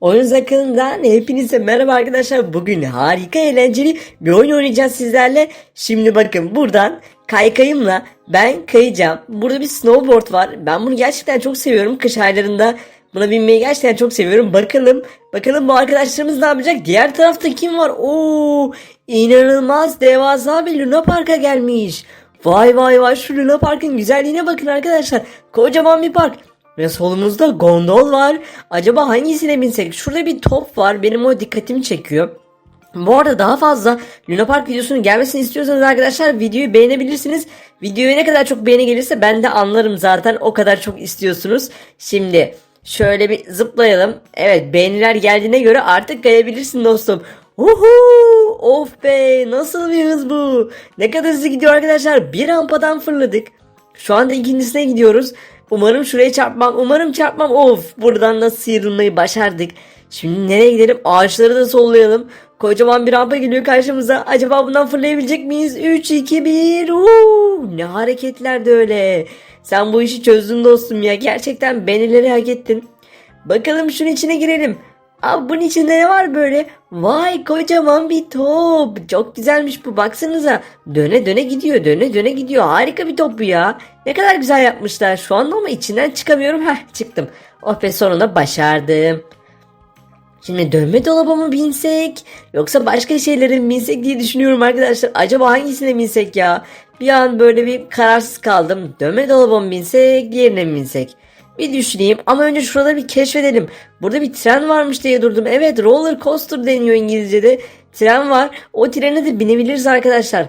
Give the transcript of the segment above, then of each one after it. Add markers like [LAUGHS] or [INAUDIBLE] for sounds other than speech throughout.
Oyun akılından hepinize merhaba arkadaşlar. Bugün harika eğlenceli bir oyun oynayacağız sizlerle. Şimdi bakın buradan kaykayımla ben kayacağım. Burada bir snowboard var. Ben bunu gerçekten çok seviyorum. Kış aylarında buna binmeyi gerçekten çok seviyorum. Bakalım bakalım bu arkadaşlarımız ne yapacak? Diğer tarafta kim var? Oo inanılmaz devasa bir Luna Park'a gelmiş. Vay vay vay şu Luna Park'ın güzelliğine bakın arkadaşlar. Kocaman bir park. Ve solumuzda gondol var. Acaba hangisine binsek? Şurada bir top var. Benim o dikkatimi çekiyor. Bu arada daha fazla Luna Park videosunun gelmesini istiyorsanız arkadaşlar videoyu beğenebilirsiniz. Videoya ne kadar çok beğeni gelirse ben de anlarım zaten o kadar çok istiyorsunuz. Şimdi şöyle bir zıplayalım. Evet beğeniler geldiğine göre artık kayabilirsin dostum. Uhu! Of be nasıl bir hız bu? Ne kadar hızlı gidiyor arkadaşlar. Bir rampadan fırladık. Şu anda ikincisine gidiyoruz. Umarım şuraya çarpmam. Umarım çarpmam. Of buradan da sıyrılmayı başardık. Şimdi nereye gidelim? Ağaçları da sollayalım. Kocaman bir rampa geliyor karşımıza. Acaba bundan fırlayabilecek miyiz? 3, 2, 1. Uuu, ne hareketler de öyle. Sen bu işi çözdün dostum ya. Gerçekten benileri hak ettin. Bakalım şunun içine girelim. Abi bunun içinde ne var böyle? Vay kocaman bir top. Çok güzelmiş bu baksanıza. Döne döne gidiyor döne döne gidiyor. Harika bir top bu ya. Ne kadar güzel yapmışlar şu anda ama içinden çıkamıyorum. Heh çıktım. Oh be sonunda başardım. Şimdi dönme dolaba mı binsek yoksa başka şeylere mi binsek diye düşünüyorum arkadaşlar. Acaba hangisine binsek ya? Bir an böyle bir kararsız kaldım. Dönme dolaba mı binsek diğerine mi binsek? Bir düşüneyim ama önce şurada bir keşfedelim. Burada bir tren varmış diye durdum. Evet roller coaster deniyor İngilizce'de. Tren var. O trene de binebiliriz arkadaşlar.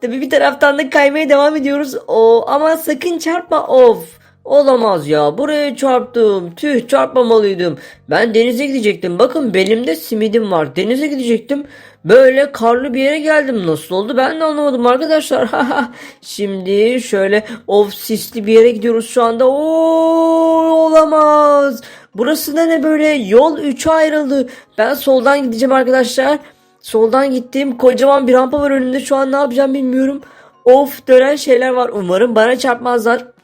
Tabi bir taraftan da kaymaya devam ediyoruz. O ama sakın çarpma of. Olamaz ya buraya çarptım. Tüh çarpmamalıydım. Ben denize gidecektim. Bakın belimde simidim var. Denize gidecektim. Böyle karlı bir yere geldim. Nasıl oldu ben de anlamadım arkadaşlar. [LAUGHS] Şimdi şöyle of sisli bir yere gidiyoruz şu anda. Oo olamaz. Burası da ne böyle yol 3'e ayrıldı. Ben soldan gideceğim arkadaşlar. Soldan gittim. Kocaman bir rampa var önümde. Şu an ne yapacağım bilmiyorum. Of dönen şeyler var. Umarım bana çarpmazlar.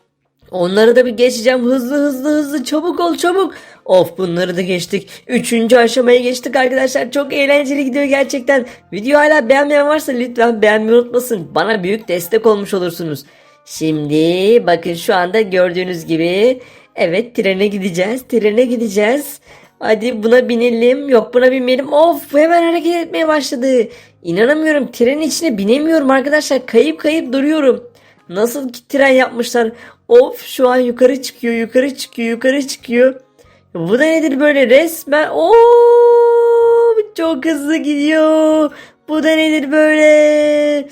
Onları da bir geçeceğim. Hızlı hızlı hızlı çabuk ol çabuk. Of bunları da geçtik. Üçüncü aşamaya geçtik arkadaşlar. Çok eğlenceli gidiyor gerçekten. Video hala beğenmeyen varsa lütfen beğenmeyi unutmasın. Bana büyük destek olmuş olursunuz. Şimdi bakın şu anda gördüğünüz gibi evet trene gideceğiz. Trene gideceğiz. Hadi buna binelim. Yok buna binmeyelim. Of hemen hareket etmeye başladı. İnanamıyorum. Trenin içine binemiyorum arkadaşlar. Kayıp kayıp duruyorum. Nasıl ki tren yapmışlar. Of şu an yukarı çıkıyor, yukarı çıkıyor, yukarı çıkıyor. Bu da nedir böyle resmen? Oo çok hızlı gidiyor. Bu da nedir böyle?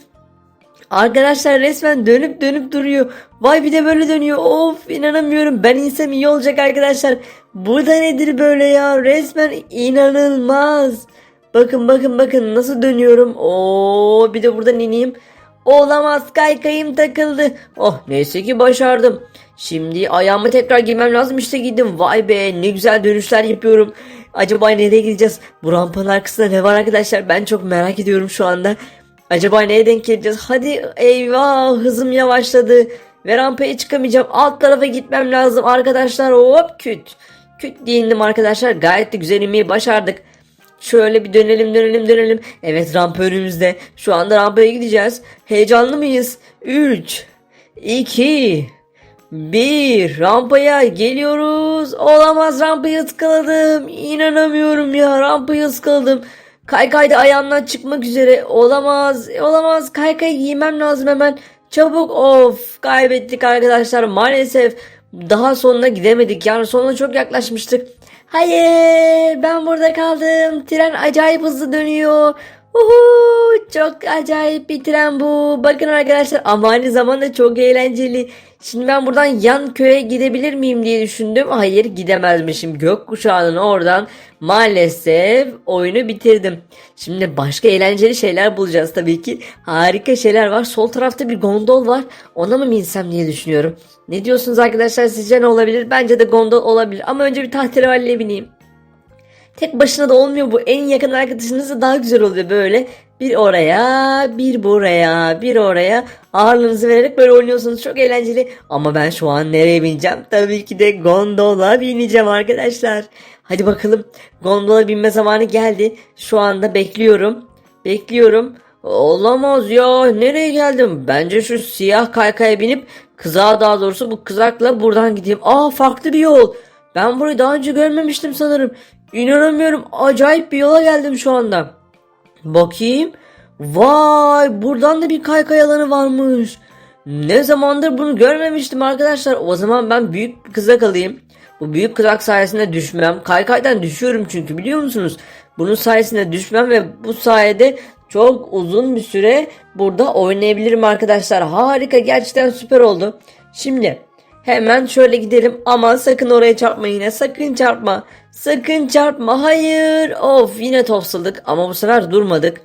Arkadaşlar resmen dönüp dönüp duruyor. Vay bir de böyle dönüyor. Of inanamıyorum. Ben insem iyi olacak arkadaşlar. Bu da nedir böyle ya? Resmen inanılmaz. Bakın bakın bakın nasıl dönüyorum. Oo bir de buradan ineyim. Olamaz kaykayım takıldı. Oh neyse ki başardım. Şimdi ayağımı tekrar giymem lazım işte giydim. Vay be ne güzel dönüşler yapıyorum. Acaba nereye gideceğiz? Bu rampanın arkasında ne var arkadaşlar? Ben çok merak ediyorum şu anda. Acaba neye denk geleceğiz? Hadi eyvah hızım yavaşladı. Ve rampaya çıkamayacağım. Alt tarafa gitmem lazım arkadaşlar. Hop küt. Küt diye indim arkadaşlar. Gayet de güzel inmeyi başardık. Şöyle bir dönelim dönelim dönelim. Evet rampa önümüzde. Şu anda rampaya gideceğiz. Heyecanlı mıyız? 3 2 1 Rampaya geliyoruz. Olamaz rampayı ıskaladım. İnanamıyorum ya rampayı ıskaladım. Kaykay da ayağımdan çıkmak üzere. Olamaz. Olamaz. Kaykay giymem lazım hemen. Çabuk of kaybettik arkadaşlar maalesef daha sonuna gidemedik yani sonuna çok yaklaşmıştık. Hayır ben burada kaldım tren acayip hızlı dönüyor. Uhu, çok acayip bir tren bu. Bakın arkadaşlar ama aynı zamanda çok eğlenceli. Şimdi ben buradan yan köye gidebilir miyim diye düşündüm. Hayır gidemezmişim. Gökkuşağının oradan maalesef oyunu bitirdim. Şimdi başka eğlenceli şeyler bulacağız tabii ki. Harika şeyler var. Sol tarafta bir gondol var. Ona mı binsem diye düşünüyorum. Ne diyorsunuz arkadaşlar sizce ne olabilir? Bence de gondol olabilir. Ama önce bir tahterevalliye bineyim. Tek başına da olmuyor bu. En yakın arkadaşınızla daha güzel oluyor böyle. Bir oraya, bir buraya, bir oraya. Ağırlığınızı vererek böyle oynuyorsunuz. Çok eğlenceli. Ama ben şu an nereye bineceğim? Tabii ki de gondola bineceğim arkadaşlar. Hadi bakalım gondola binme zamanı geldi. Şu anda bekliyorum. Bekliyorum. Olamaz ya nereye geldim? Bence şu siyah kaykaya binip kızağa daha doğrusu bu kızakla buradan gideyim. Aa farklı bir yol. Ben burayı daha önce görmemiştim sanırım. İnanamıyorum acayip bir yola geldim şu anda. Bakayım. Vay buradan da bir kaykay alanı varmış. Ne zamandır bunu görmemiştim arkadaşlar. O zaman ben büyük bir kızak alayım. Bu büyük kızak sayesinde düşmem. Kaykaydan düşüyorum çünkü biliyor musunuz? Bunun sayesinde düşmem ve bu sayede çok uzun bir süre burada oynayabilirim arkadaşlar. Harika gerçekten süper oldu. Şimdi hemen şöyle gidelim ama sakın oraya çarpma yine sakın çarpma. Sakın çarpma hayır. Of yine tofsaladık ama bu sefer durmadık.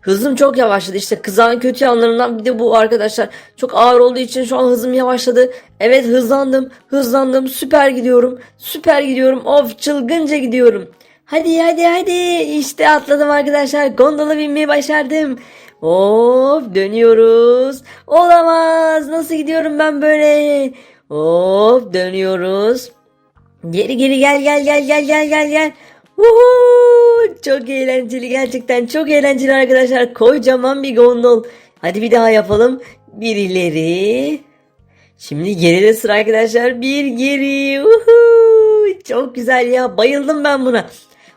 Hızım çok yavaşladı işte kızağın kötü yanlarından bir de bu arkadaşlar çok ağır olduğu için şu an hızım yavaşladı. Evet hızlandım hızlandım süper gidiyorum süper gidiyorum of çılgınca gidiyorum. Hadi hadi hadi işte atladım arkadaşlar gondola binmeyi başardım. Of dönüyoruz. Olamaz nasıl gidiyorum ben böyle. Of dönüyoruz. Geri geri gel gel gel gel gel gel gel. Uhu, çok eğlenceli gerçekten çok eğlenceli arkadaşlar. Kocaman bir gondol. Hadi bir daha yapalım. Bir ileri. Şimdi geride sıra arkadaşlar. Bir geri. Uhu, çok güzel ya. Bayıldım ben buna.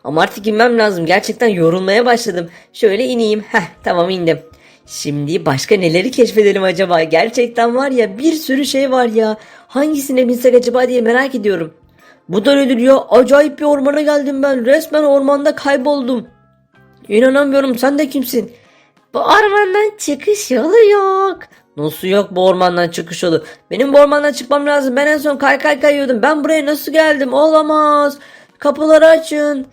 Ama artık inmem lazım. Gerçekten yorulmaya başladım. Şöyle ineyim. Heh tamam indim. Şimdi başka neleri keşfedelim acaba? Gerçekten var ya bir sürü şey var ya. Hangisine binsek acaba diye merak ediyorum. Bu da nedir ya? Acayip bir ormana geldim ben. Resmen ormanda kayboldum. İnanamıyorum sen de kimsin? Bu ormandan çıkış yolu yok. Nasıl yok bu ormandan çıkış yolu? Benim bu ormandan çıkmam lazım. Ben en son kay kay kayıyordum. Ben buraya nasıl geldim? Olamaz. Kapıları açın.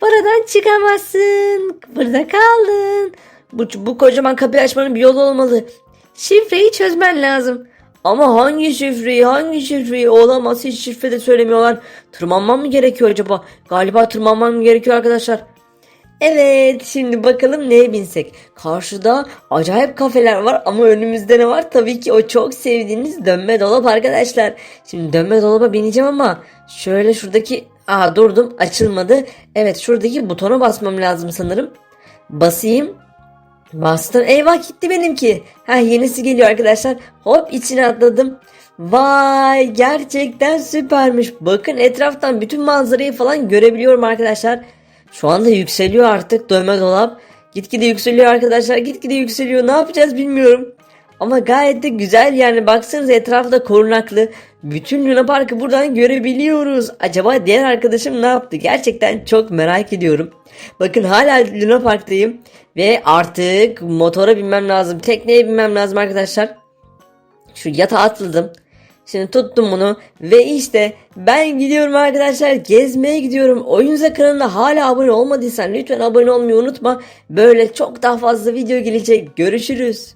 Buradan çıkamazsın. Burada kaldın. Bu, bu kocaman kapıyı açmanın bir yolu olmalı. Şifreyi çözmen lazım. Ama hangi şifreyi hangi şifreyi olamaz hiç şifre de söylemiyorlar. Tırmanmam mı gerekiyor acaba? Galiba tırmanmam mı gerekiyor arkadaşlar. Evet şimdi bakalım neye binsek. Karşıda acayip kafeler var ama önümüzde ne var? Tabii ki o çok sevdiğiniz dönme dolap arkadaşlar. Şimdi dönme dolaba bineceğim ama şöyle şuradaki... Aa durdum açılmadı. Evet şuradaki butona basmam lazım sanırım. Basayım. Bastım. Eyvah gitti benimki. Ha yenisi geliyor arkadaşlar. Hop içine atladım. Vay gerçekten süpermiş. Bakın etraftan bütün manzarayı falan görebiliyorum arkadaşlar. Şu anda yükseliyor artık dövme dolap. Gitgide yükseliyor arkadaşlar. Gitgide yükseliyor. Ne yapacağız bilmiyorum. Ama gayet de güzel yani baksanıza etrafta korunaklı. Bütün Luna Park'ı buradan görebiliyoruz. Acaba diğer arkadaşım ne yaptı? Gerçekten çok merak ediyorum. Bakın hala Luna Park'tayım. Ve artık motora binmem lazım. Tekneye binmem lazım arkadaşlar. Şu yatağa atladım. Şimdi tuttum bunu ve işte ben gidiyorum arkadaşlar gezmeye gidiyorum. Oyunza kanalına hala abone olmadıysan lütfen abone olmayı unutma. Böyle çok daha fazla video gelecek. Görüşürüz.